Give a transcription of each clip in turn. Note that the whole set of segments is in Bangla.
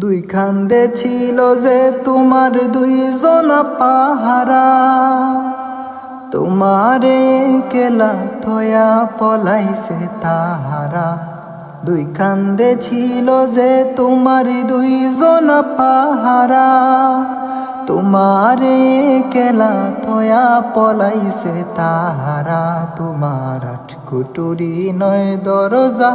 দুই খান্দে ছিল যে তোমার দুই দুইজন পাহারা। তোমারে কেলা থয়া পলাইছে তাহারা। দুই কান্দে ছিল যে তোমার দুই দুইজন পাহারা। তোমারে কেলা থয়া পলাইছে তাহারা, তোমার আট কুটুরি নয় দরজা,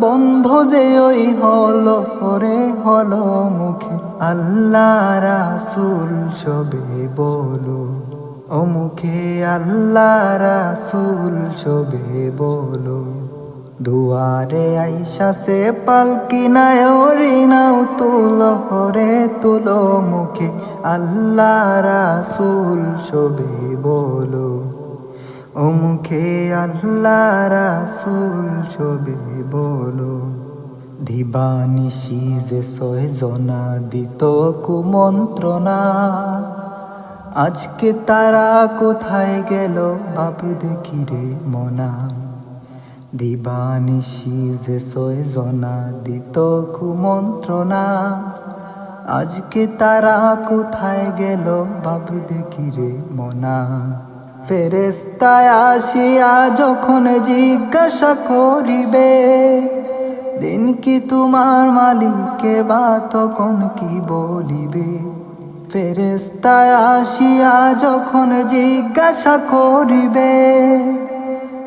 বন্ধ যে ওই হলো, ওরে হলো মুখে আল্লাহ রাসুল, সবে বলো। ও মুখে আল্লাহ রাসুল, সবে বলো। দুয়ারে আইসা সে পালকি নায় নাও তুলো হরে তুলো মুখে আল্লাহ রাসুল, সবে বলো। ও মুখে আল্লাহ রাসুল সবে বলো। দিবানিশি যে ছয় জনা দিত কুমন্ত্রণা। আজকে তারা কোথায় গেল বাপ দেখি রে মনা। দিবানিশি যে ছয় জনা দিত কুমন্ত্রণা। আজকে তারা কোথায় গেল বাপ দেখি রে মনা। ফেরেস্তায় আসিয়া যখন জিজ্ঞাসা করিবে, দিন কি তোমার মালিককে বা তখন কি বলিবে? ফেরেস্তায় আসিয়া যখন জিজ্ঞাসা করিবে,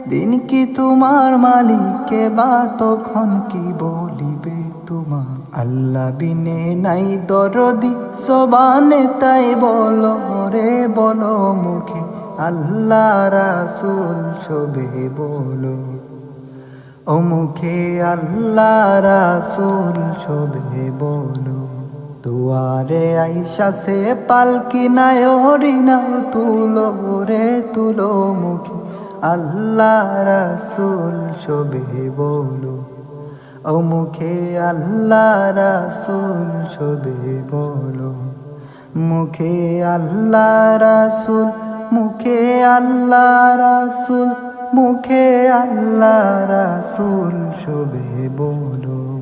দিন কি তোমার মালিককে বা তখন কি বলিবে? তোমার আল্লাহ বিনে নাই দরদি, সবানে তাই বলো রে বলো মুখে আল্লাহ রাসুল সবে বলো, ও মুখে আল্লাহ রাসুল সবে বলো, দুয়ারে আইসা সে পালকি নায় ওরি নাও তুলো রে তুলো মুখে। আল্লাহ রাসুল সবে বলো, ও মুখে আল্লাহ রাসুল সবে বলো, মুখে আল্লাহ রাসুল মুখে আল্লাহ রাসুল মুখে আল্লাহ রাসুল শোভে বলো।